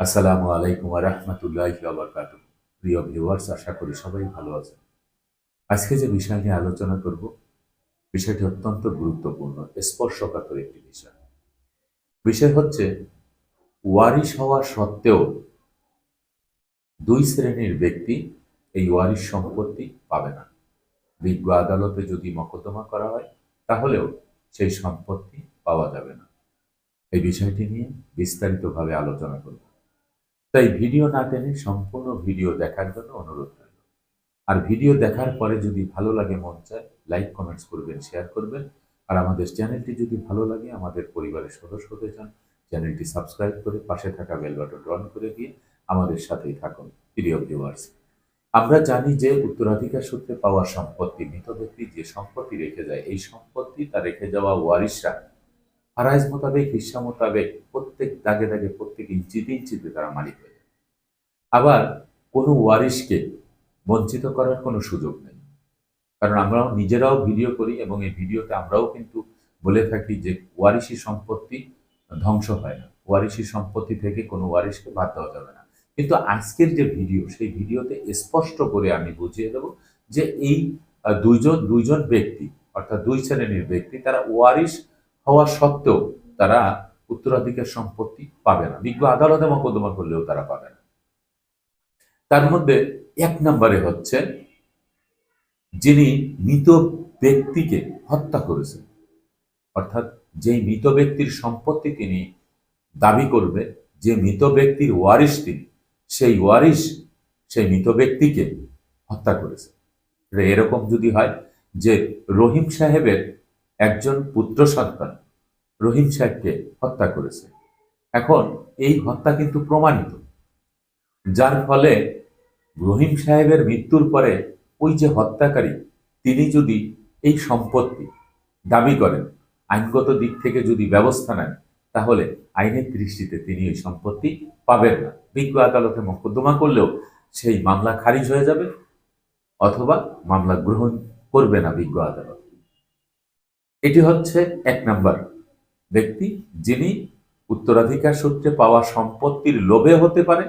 আসসালামু আলাইকুম রহমতুল্লাহ বারকাত প্রিয় ভিউয়ার্স আশা করি সবাই ভালো আছেন। আজকে যে বিষয় নিয়ে আলোচনা করব, বিষয়টি অত্যন্ত গুরুত্বপূর্ণ, স্পর্শকাতর একটি বিষয়। বিষয় হচ্ছে, ওয়ারিশ হওয়া সত্ত্বেও দুই শ্রেণির ব্যক্তি এই ওয়ারিশ সম্পত্তি পাবে না। বিজ্ঞ আদালতে যদি মকদ্দমা করা হয়, তাহলেও সেই সম্পত্তি পাওয়া যাবে না। এই বিষয়টি নিয়ে বিস্তারিতভাবে আলোচনা করব। তাই ভিডিও না টেনে সম্পূর্ণ ভিডিও দেখার জন্য অনুরোধ রইল। আর ভিডিও দেখার পরে যদি ভালো লাগে মন চায়, লাইক, কমেন্টস করবেন, শেয়ার করবেন। আর আমাদের চ্যানেলটি যদি ভালো লাগে, আমাদের পরিবারের সদস্য হতে চান, চ্যানেলটি সাবস্ক্রাইব করে পাশে থাকা বেল বাটন অন করে দিয়ে আমাদের সাথেই থাকুন, প্রিয় ভিউয়ার্স আমরা জানি যে উত্তরাধিকার সূত্রে পাওয়া সম্পত্তি মৃত ব্যক্তি যে সম্পত্তি রেখে যায়, এই সম্পত্তি তা রেখে যাওয়া ওয়ারিশরা ফারাইজ মোতাবেক হিসা মোতাবেক, প্রত্যেক দাগে দাগে, প্রত্যেক ইঞ্চিতে ইঞ্চিতে তারা মালিক হয়ে যায়। আবার কোনো ওয়ারিশকে বঞ্চিত করার কোনো সুযোগ নেই। কারণ আমরাও নিজেরাও ভিডিও করি এবং এই ভিডিওতে আমরাও কিন্তু বলে থাকি যে ওয়ারিশি সম্পত্তি ধ্বংস হয় না। ওয়ারিশি সম্পত্তি থেকে কোনো ওয়ারিশকে বাদ দেওয়া যাবে না। কিন্তু আজকের যে ভিডিও, সেই ভিডিওতে স্পষ্ট করে আমি বুঝিয়ে দেব যে এই দুইজন দুইজন ব্যক্তি, অর্থাৎ দুই শ্রেণির ব্যক্তি, তারা ওয়ারিশ হওয়া সত্ত্বেও তারা উত্তরাধিকার সম্পত্তি পাবে না। বিজ্ঞ আদালতে মকদ্দমা করলেও তারা পাবে না। তার মধ্যে এক নম্বরে হচ্ছে, যিনি মৃত ব্যক্তিকে হত্যা করেছেন, অর্থাৎ যেই মৃত ব্যক্তির সম্পত্তি তিনি দাবি করবে, যে মৃত ব্যক্তির ওয়ারিশ তিনি, সেই ওয়ারিশ সেই মৃত ব্যক্তিকে হত্যা করেছে। এরকম যদি হয় যে রহিম সাহেবের একজন পুত্র সন্তান রহিম সাহেবকে হত্যা করেছে। এখন এই হত্যা কিন্তু প্রমাণিত। যার ফলে রহিম সাহেবের মৃত্যুর পরে ওই যে হত্যাকারী, তিনি যদি এই সম্পত্তি দাবি করেন, আইনগত দিক থেকে যদি ব্যবস্থা নেন, তাহলে আইনের দৃষ্টিতে তিনি ওই সম্পত্তি পাবেন না। বিজ্ঞ আদালতে মোকদ্দমা করলেও সেই মামলা খারিজ হয়ে যাবে অথবা মামলা গ্রহণ করবে না বিজ্ঞ আদালত। এটি হচ্ছে এক নাম্বার ব্যক্তি যিনি উত্তরাধিকার সূত্রে পাওয়া সম্পত্তির লোভে হতে পারে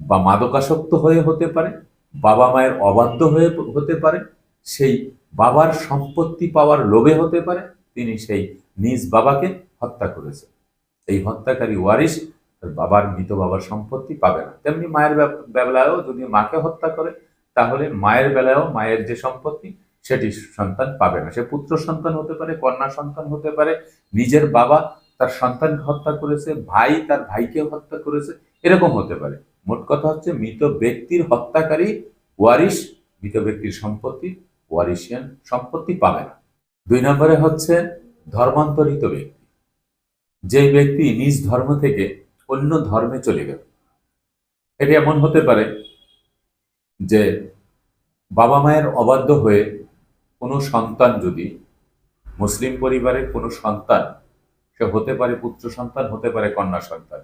বা মাদকাসক্ত হয়ে হতে পারে, বাবা মায়ের অবাধ্য হয়ে হতে পারে, সেই বাবার সম্পত্তি পাওয়ার লোভে হতে পারে, তিনি সেই নিজ বাবাকে হত্যা করেছে এই হত্যাকারী ওয়ারিশ তার বাবার, মৃত বাবার সম্পত্তি পাবে না। তেমনি মায়ের বেলায়ও যদি মাকে হত্যা করে, তাহলে মায়ের বেলায়ও মায়ের যে সম্পত্তি সেটি সন্তান পাবে না। সে পুত্র সন্তান হতে পারে, কন্যা সন্তান হতে পারে, নিজের বাবা তার সন্তানকে হত্যা করেছে, ভাই তার ভাইকে হত্যা করেছে, এরকম হতে পারে। মোট কথা হচ্ছে মৃত ব্যক্তির হত্যাকারী ওয়ারিশ, মৃত ব্যক্তির সম্পত্তি, ওয়ারিশিয়ান সম্পত্তি পাবে না। দুই নম্বরে হচ্ছে ধর্মান্তরিত ব্যক্তি। যে ব্যক্তি নিজ ধর্ম থেকে অন্য ধর্মে চলে গেল। এটি এমন হতে পারে যে বাবা মায়ের অবাধ্য হয়ে কোনো সন্তান যদি মুসলিম পরিবারের কোনো সন্তান, সে হতে পারে পুত্র সন্তান, হতে পারে কন্যা সন্তান,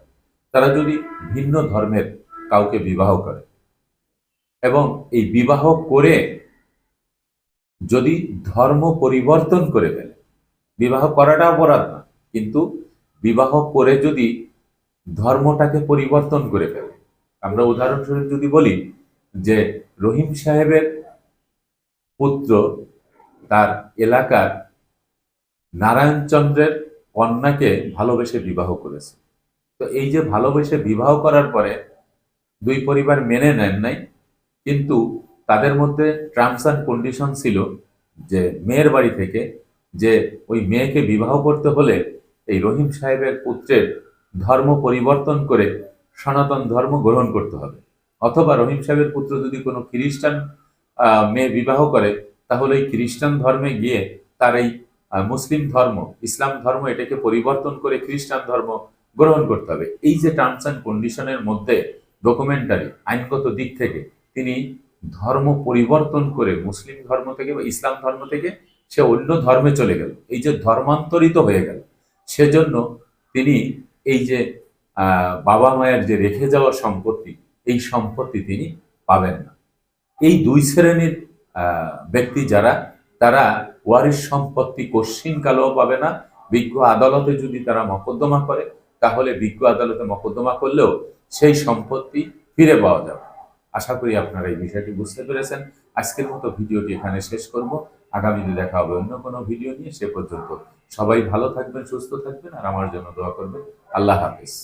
তারা যদি ভিন্ন ধর্মের কাউকে বিবাহ করে এবং এই বিবাহ করে যদি ধর্ম পরিবর্তন করে ফেলে, বিবাহ করাটা অপরাধ না, কিন্তু বিবাহ করে যদি ধর্মটাকে পরিবর্তন করে ফেলে। আমরা উদাহরণস্বরূপ যদি বলি যে রহিম সাহেবের পুত্র তার এলাকার নারায়ণচন্দ্রের কন্যাকে ভালোবেসে বিবাহ করেছে। তো এই যে ভালোবেসে বিবাহ করার পরে দুই পরিবার মেনে নেন নাই, কিন্তু তাদের মধ্যে টার্মস অ্যান্ড কন্ডিশন ছিল যে মেয়ের বাড়ি থেকে যে ওই মেয়েকে বিবাহ করতে হলে এই রহিম সাহেবের পুত্রের ধর্ম পরিবর্তন করে সনাতন ধর্ম গ্রহণ করতে হবে। অথবা রহিম সাহেবের পুত্র যদি কোনো খ্রিস্টান মেয়ে বিবাহ করে তাহলে এই খ্রিস্টান ধর্মে গিয়ে তার এই মুসলিম ধর্ম, ইসলাম ধর্ম এটাকে পরিবর্তন করে খ্রিস্টান ধর্ম গ্রহণ করতে হবে। এই যে টার্মস অ্যান্ড কন্ডিশনের মধ্যে ডকুমেন্টারি আইনগত দিক থেকে তিনি ধর্ম পরিবর্তন করে মুসলিম ধর্ম থেকে বা ইসলাম ধর্ম থেকে সে অন্য ধর্মে চলে গেল। এই যে ধর্মান্তরিত হয়ে গেল। সেজন্য তিনি এই যে বাবা মায়ের যে রেখে যাওয়া সম্পত্তি, এই সম্পত্তি তিনি পাবেন না। এই দুই শ্রেণির ব্যক্তি যারা, তারা ওয়ারিশ সম্পত্তি কশ্চিন কালেও পাবে না। বিজ্ঞ আদালতে যদি তারা মকদ্দমা করে, তাহলে বিজ্ঞ আদালতে মকদ্দমা করলেও সেই সম্পত্তি ফিরে পাওয়া যাবে। আশা করি আপনারা এই বিষয়টি বুঝতে পেরেছেন। আজকের মতো ভিডিওটি এখানে শেষ করব। আগামীতে দেখা হবে অন্য কোনো ভিডিও নিয়ে। সে পর্যন্ত সবাই ভালো থাকবেন, সুস্থ থাকবেন, আর আমার জন্য দোয়া করবেন। আল্লাহ হাফিজ।